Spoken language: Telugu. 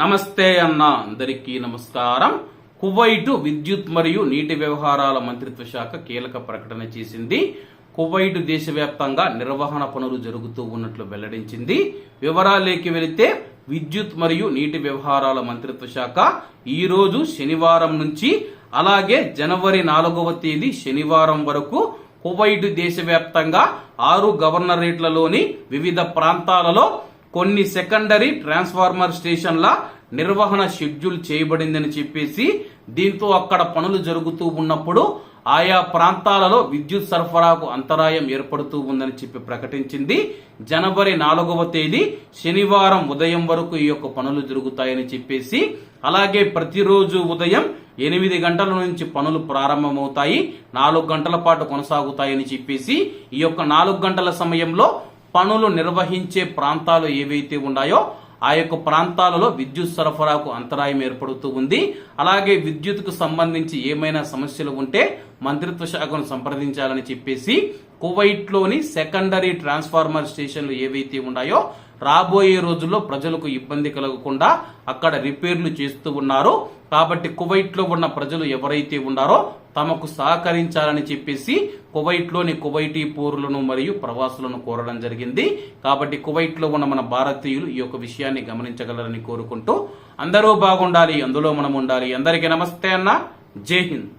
నమస్తే అన్న అందరికీ నమస్కారం. కువైట్ విద్యుత్ మరియు నీటి వ్యవహారాల మంత్రిత్వ శాఖ కీలక ప్రకటన చేసింది. కువైట్ దేశవ్యాప్తంగా నిర్వహణ పనులు జరుగుతూ ఉన్నట్లు వెల్లడించింది. వివరాలేకి వెళితే విద్యుత్ మరియు నీటి వ్యవహారాల మంత్రిత్వ శాఖ ఈరోజు శనివారం నుంచి అలాగే జనవరి నాలుగవ తేదీ శనివారం వరకు కువైట్ దేశవ్యాప్తంగా ఆరు గవర్నరేట్లలోని వివిధ ప్రాంతాలలో కొన్ని సెకండరీ ట్రాన్స్ఫార్మర్ స్టేషన్ల నిర్వహణ షెడ్యూల్ చేయబడిందని చెప్పేసి దీంతో అక్కడ పనులు జరుగుతూ ఉన్నప్పుడు ఆయా ప్రాంతాలలో విద్యుత్ సరఫరాకు అంతరాయం ఏర్పడుతూ ఉందని చెప్పి ప్రకటించింది. జనవరి నాలుగవ తేదీ శనివారం ఉదయం వరకు ఈ యొక్క పనులు జరుగుతాయని చెప్పేసి అలాగే ప్రతిరోజు ఉదయం ఎనిమిది గంటల నుంచి పనులు ప్రారంభమవుతాయి. నాలుగు గంటల పాటు కొనసాగుతాయని చెప్పేసి ఈ యొక్క నాలుగు గంటల సమయంలో పనులు నిర్వహించే ప్రాంతాలు ఏవైతే ఉన్నాయో ఆ యొక్క ప్రాంతాలలో విద్యుత్ సరఫరాకు అంతరాయం ఏర్పడుతూ ఉంది. అలాగే విద్యుత్కు సంబంధించి ఏమైనా సమస్యలు ఉంటే మంత్రిత్వ శాఖను సంప్రదించాలని చెప్పేసి కువైట్లోని సెకండరీ ట్రాన్స్ఫార్మర్ స్టేషన్లు ఏవైతే ఉన్నాయో రాబోయే రోజుల్లో ప్రజలకు ఇబ్బంది కలగకుండా అక్కడ రిపేర్లు చేస్తూ ఉన్నారు. కాబట్టి కువైట్లో ఉన్న ప్రజలు ఎవరైతే ఉన్నారో తమకు సహకరించాలని చెప్పేసి కువైట్లోని కువైటీ పౌరులను మరియు ప్రవాసులను కోరడం జరిగింది. కాబట్టి కువైట్లో ఉన్న మన భారతీయులు ఈ యొక్క విషయాన్ని గమనించగలరని కోరుకుంటూ అందరూ బాగుండాలి అందులో మనం ఉండాలి. అందరికీ నమస్తే అన్న. జై హింద్.